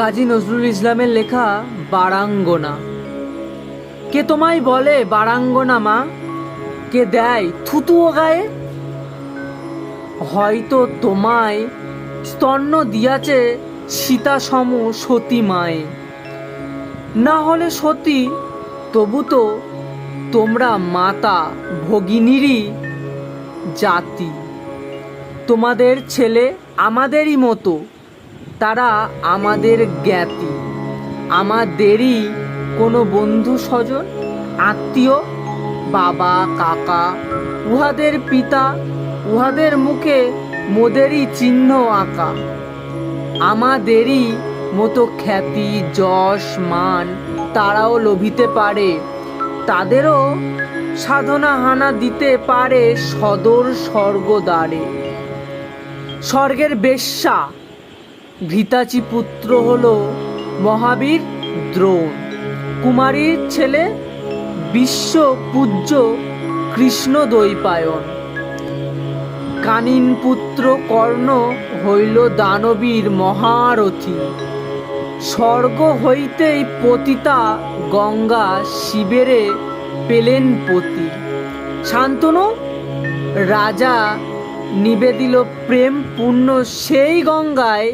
কাজী নজরুল ইসলামের লেখা বারাঙ্গনা। কে তোমায় বলে বারাঙ্গনা মা? কে দেয় থুতুও গায়ে? হয়তো তোমায় স্তন্য দিয়াছে সীতা সম সতী মায়ে। না হলে সতী, তবু তো তোমরা মাতা ভগিনীরই জাতি। তোমাদের ছেলে আমাদেরই মতো। তারা আমাদের জ্ঞাতি। আমাদেরই কোনো বন্ধু স্বজন, আত্মীয়, বাবা, কাকা, উহাদের পিতা, উহাদের মুখে মোদেরই চিহ্ন আঁকা। আমাদেরই মতো খ্যাতি, যশ, মান তারাও লোভিতে পারে। তাদেরও সাধনা হানা দিতে পারে সদর স্বর্গদ্বারে। স্বর্গের বেশ্যা ঘৃতাচি পুত্র হল মহাবীর দ্রোণ। কুমারীর ছেলে বিশ্ব পূজ্য কৃষ্ণ দৈপায়ন কানিন পুত্র কর্ণ হইল দানবীর মহারথী। স্বর্গ হইতেই পতিতা গঙ্গা শিবেরে পেলেন পতি। শান্তনু, রাজা নিবেদিল প্রেম পূর্ণ সেই গঙ্গায়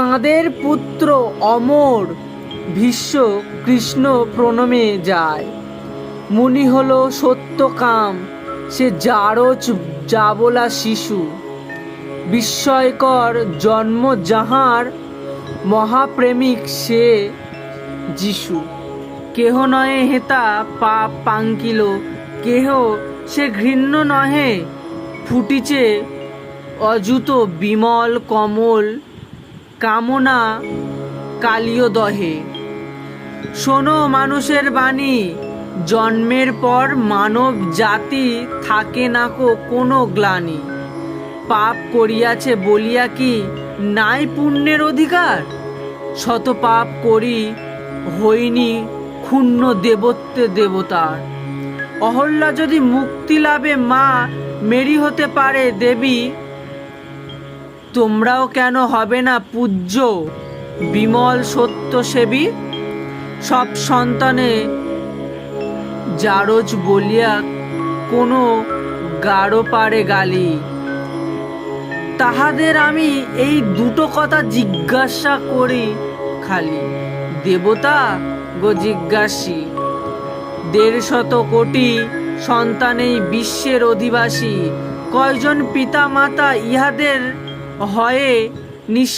তাঁদের পুত্র অমর, ভীষ্ম কৃষ্ণ প্রণমে যায়। মুনি হল সত্যকাম, সে জারজ জাবলা শিশু। বিস্ময়কর জন্ম যাহার, মহাপ্রেমিক সে যিশু। কেহ নহে হেতা পাপ পাঙ্কিল, কেহ সে ঘৃণ্য নহে, ফুটিছে অযুত বিমল কমল। কামনা কালীয় দহে। শোনো মানুষের বাণী, জন্মের পর মানব জাতি থাকে নাকো কোনো গ্লানি। পাপ করিয়াছে বলিয়া কি নাই পুণ্যের অধিকার? শত পাপ করি হইনি ক্ষুণ্ণ দেবত্বে দেবতার। অহল্যা যদি মুক্তি লাভে মা, মেরি হতে পারে দেবী তোমরাও কেন হবে না পূজ্য, বিমল সত্য সেবী সব সন্তানে জারজ বলিয়া কোনো গাঢ় পারে গালি। তাহাদের আমি এই দুটো কথা জিজ্ঞাসা করি খালি। দেবতা গো জিজ্ঞাসী দেড় শত কোটি সন্তানেই বিশ্বের অধিবাসী, কয়জন পিতা মাতা ইহাদের হয়ে নিঃ